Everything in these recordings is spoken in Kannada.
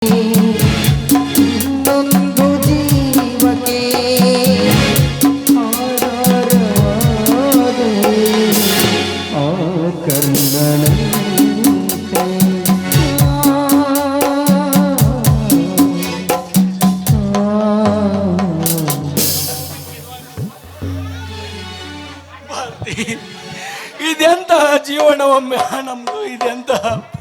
ಇದೆಂತಹ ಜೀವನವೊಮ್ಮೆ ನಮ್ದು ಇದೆಂತಹ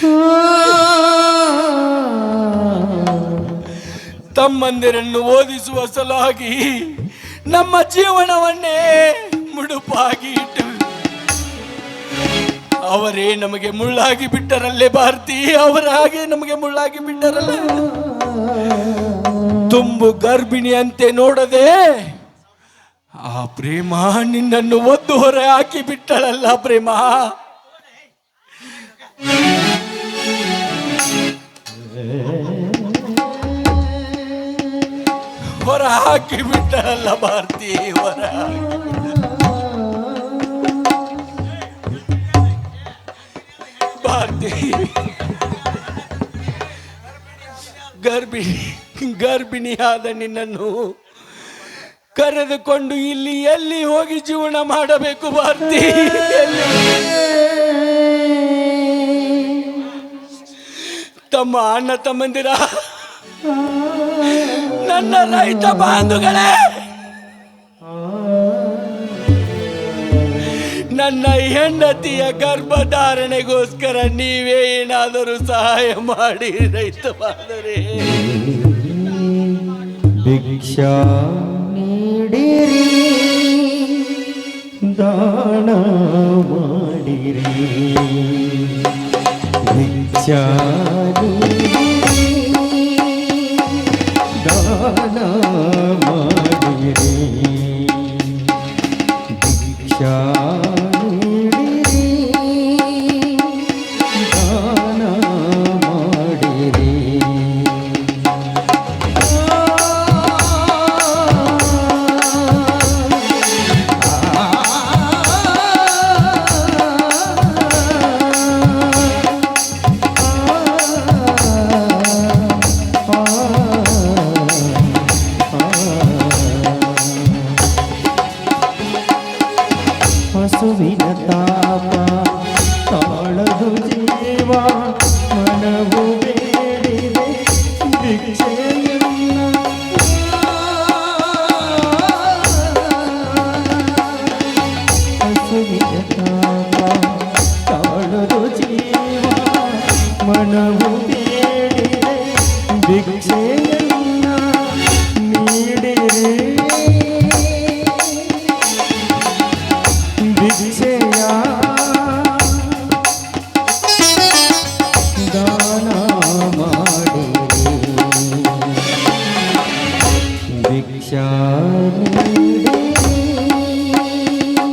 ತಮ್ಮಂದಿರನ್ನು ಓದಿಸುವ ಸಲುವಾಗಿ ನಮ್ಮ ಜೀವನವನ್ನೇ ಮುಡುಪಾಗಿ ಇಟ್ಟು. ಅವರೇ ನಮಗೆ ಮುಳ್ಳಾಗಿ ಬಿಟ್ಟರಲ್ಲೇ ಭಾರತಿ, ಅವರ ಹಾಗೆ ನಮಗೆ ಮುಳ್ಳಾಗಿ ಬಿಟ್ಟರಲ್ಲ. ತುಂಬು ಗರ್ಭಿಣಿಯಂತೆ ನೋಡದೆ ಆ ಪ್ರೇಮ ನಿನ್ನನ್ನು ಒದ್ದು ಹೊರ ಹಾಕಿ ಬಿಟ್ಟಳಲ್ಲ ಪ್ರೇಮ. ಹೊರ ಹಾಕಿ ಬಿಟ್ಟಲ್ಲ ಭಾರತಿ, ಹೊರ ಭಾರತಿ. ಗರ್ಭಿಣಿ, ಗರ್ಭಿಣಿಯಾದ ನಿನ್ನನ್ನು ಕರೆದುಕೊಂಡು ಇಲ್ಲಿ ಎಲ್ಲಿ ಹೋಗಿ ಜೀವನ ಮಾಡಬೇಕು ಭಾರತಿ? ತಮ್ಮ ಅಣ್ಣ ತಮ್ಮಂದಿರ. ನನ್ನ ರೈತ ಬಾಂಧುಗಳೇ! ನನ್ನ ಹೆಂಡತಿಯ ಗರ್ಭಧಾರಣೆಗೋಸ್ಕರ ನೀವೇ ಏನಾದರೂ ಸಹಾಯ ಮಾಡಿ, ರೈತ ಬಾಂಧವರೇ. ಭಿಕ್ಷಾ ನೀಡಿರಿ, ದಾನ ಮಾಡಿರಿ. ಭಿಕ್ಷಾ ನೀಡಿರಿ ದಾನ ಮಾಡಿರಿ ಭಿಕ್ಷಾ ಹಸುವಿನ ತಾಪ ತಾಳದು ಜೀವ ಮನವು ಬೇಡಿದೆ ಭಿಕ್ಷೆಯನ್ನ ಹಸುವಿನ ತಾಪ ತಾಳದು ಜೀವ ಮನವು